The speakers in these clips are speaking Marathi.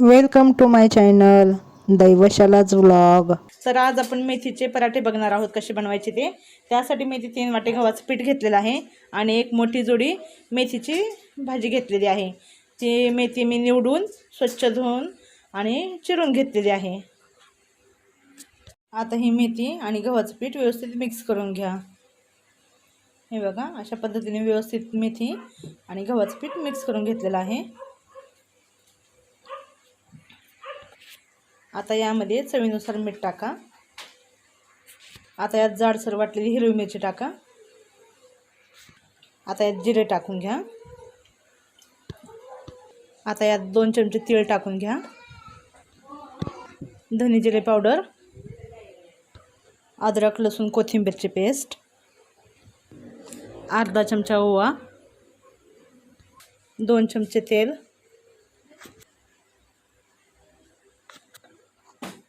वेलकम टू माय चॅनल दैवशालाच व्लॉग तर आज आपण मेथीचे पराठे बघणार आहोत कसे बनवायचे ते. त्यासाठी मेथी तीन वाटे गव्हाचं पीठ घेतलेलं आहे आणि एक मोठी जोडी मेथीची भाजी घेतलेली आहे. ती मेथी मी निवडून स्वच्छ धुवून आणि चिरून घेतलेली आहे. आता ही मेथी आणि गव्हाचं पीठ व्यवस्थित मिक्स करून घ्या. हे बघा अशा पद्धतीने व्यवस्थित मेथी आणि गव्हाचं पीठ मिक्स करून घेतलेलं आहे. आता यामध्ये चवीनुसार मीठ टाका. आता यात जाडसर वाटलेली हिरवी मिरची टाका. आता यात जिरे टाकून घ्या. आता यात दोन चमचे तीळ टाकून घ्या. धने जिरे पावडर. अद्रक लसूण कोथिंबीरची पेस्ट. अर्धा चमचा ओवा. दोन चमचे तेल.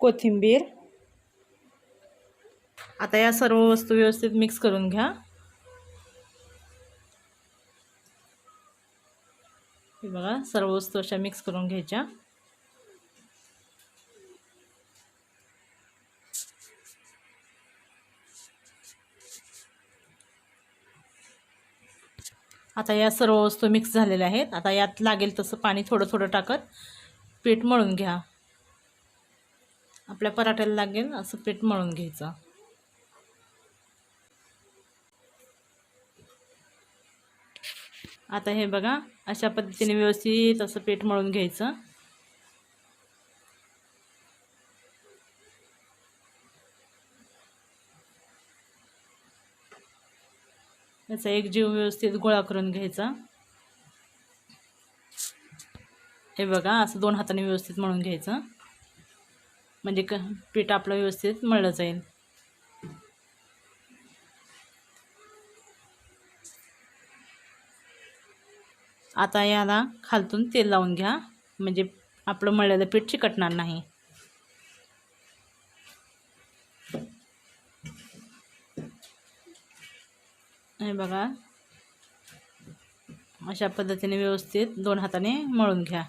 कोथिंबीर. आता या सर्व वस्तू व्यवस्थित मिक्स करून घ्या. हे बघा सर्व वस्तू अशा मिक्स करून घ्यायच्या. आता या सर्व वस्तू मिक्स झालेल्या आहेत. आता यात लागेल तसं पाणी थोडं थोडं टाकत पीठ मळून घ्या. आपल्या पराठ्याला लागेल असं पीठ मळून घ्यायचं. आता हे बघा अशा पद्धतीने व्यवस्थित असं पीठ मळून घ्यायचं. याचा एक जीव व्यवस्थित गोळा करून घ्यायचा. हे बघा असं दोन हाताने व्यवस्थित मळून घ्यायचं. म्हणजे क पीठ आपलं व्यवस्थित मळलं जाईल. आता याला खालतून तेल लावून घ्या. म्हणजे आपलं मळलेलं पीठ चिकटणार नाही. हे बघा. अशा पद्धतीने व्यवस्थित दोन हाताने मळून घ्या.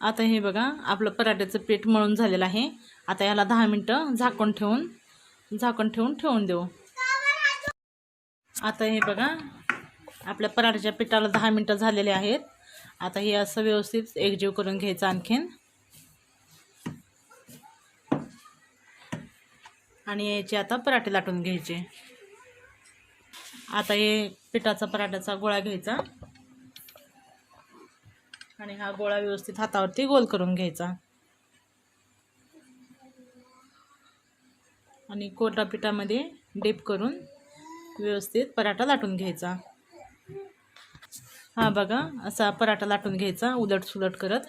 आता हे बघा आपलं पराठ्याचं पीठ मळून झालेलं आहे. आता याला दहा मिनटं झाकून ठेवून झाकण ठेवून ठेवून देऊ. आता हे बघा आपल्या पराठ्याच्या पिठाला दहा मिनटं झालेले आहेत. आता हे असं व्यवस्थित एकजीव करून घ्यायचं आणखीन. आणि याचे आता पराठे लाटून घ्यायचे. आता हे पिठाचा पराठ्याचा गोळा घ्यायचा. आणि हा गोळा व्यवस्थित हातावरती गोल करून घ्यायचा. आणि कोरडा पिठामध्ये डीप करून व्यवस्थित पराठा लाटून घ्यायचा. हा बघा असा पराठा लाटून घ्यायचा उलट सुलट करत.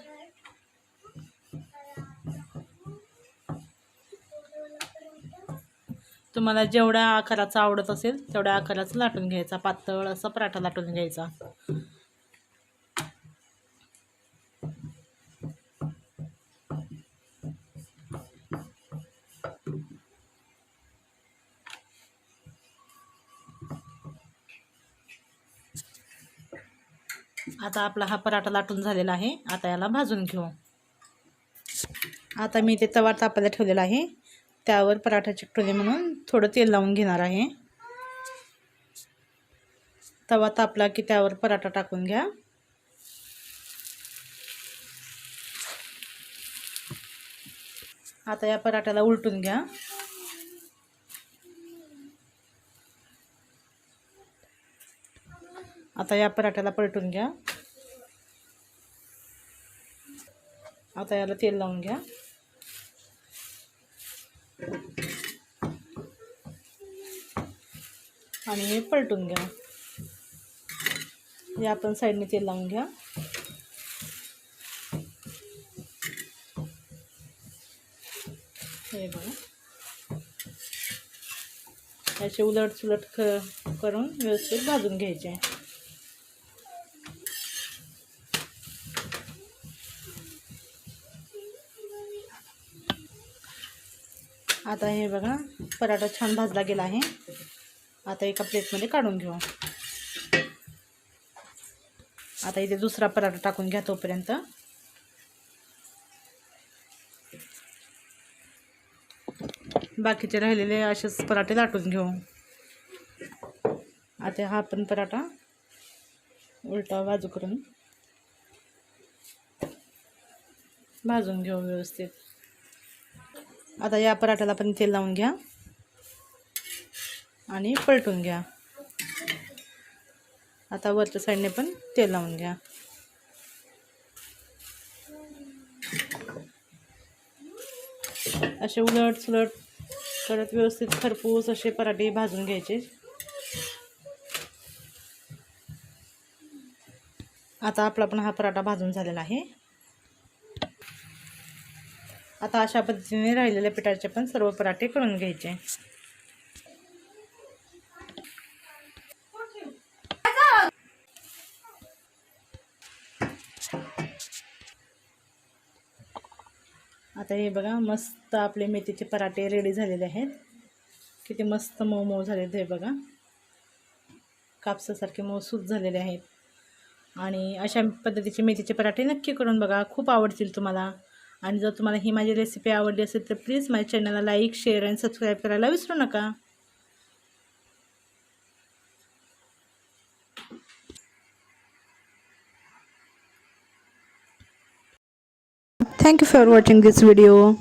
तुम्हाला जेवढ्या आकाराचा आवडत असेल तेवढ्या आकाराचा लाटून घ्यायचा पातळ असा पराठा लाटून घ्यायचा. आता आपला हा पराठा लाटून झालेला आहे. आता याला भाजून घेऊ. आता मी ते तवा तापायला ठेवलेला आहे. त्यावर पराठा चिकटवले म्हणून थोडं तेल लावून घेणार आहे. तवा तापला की त्यावर पराठा टाकून घ्या. आता या पराठ्याला उलटून घ्या. आता या पराठ्याला पलटून घ्या. आता याला तेल लावून घ्या. आणि हे पलटून घ्या. हे आपण साईडने तेल लावून घ्या. हे बघा. याचे उलट सुलट क करून व्यवस्थित भाजून घ्यायचे. आता हे बघा, पराठा छान भाजला गेला आहे. आता एका प्लेटमध्ये काढून घेऊ. आता इथे दुसरा पराठा टाकून घ्या तोपर्यंत. बाकीचे राहिलेले असेच पराठे लाटून घेऊ. आता हा पण पराठा उलटा बाजू करून भाजून घेऊ व्यवस्थित. आता या पराठ्याला पण तेल लावून घ्या. आणि पलटून घ्या. आता वरच्या साईडने पण तेल लावून घ्या. असे उलट सुलट करत व्यवस्थित खरपूस असे पराठे भाजून घ्यायचे. आता आपला पण हा पराठा भाजून झालेला आहे. आता अशा पद्धतीने राहिलेल्या पिठाचे पण सर्व पराठे करून घ्यायचे. आता हे बघा मस्त आपले मेथीचे पराठे रेडी झालेले आहेत. किती मस्त मऊ मऊ झालेले हे बघा. कापसासारखे मऊसूत झालेले आहेत. आणि अशा पद्धतीचे मेथीचे पराठे नक्की करून बघा. खूप आवडतील तुम्हाला. आणि जर तुम्हाला ही माझी रेसिपी आवडली असेल तर प्लीज माझ्या चॅनलला लाईक शेअर आणि सबस्क्राईब करायला विसरू नका thank you for watching this video.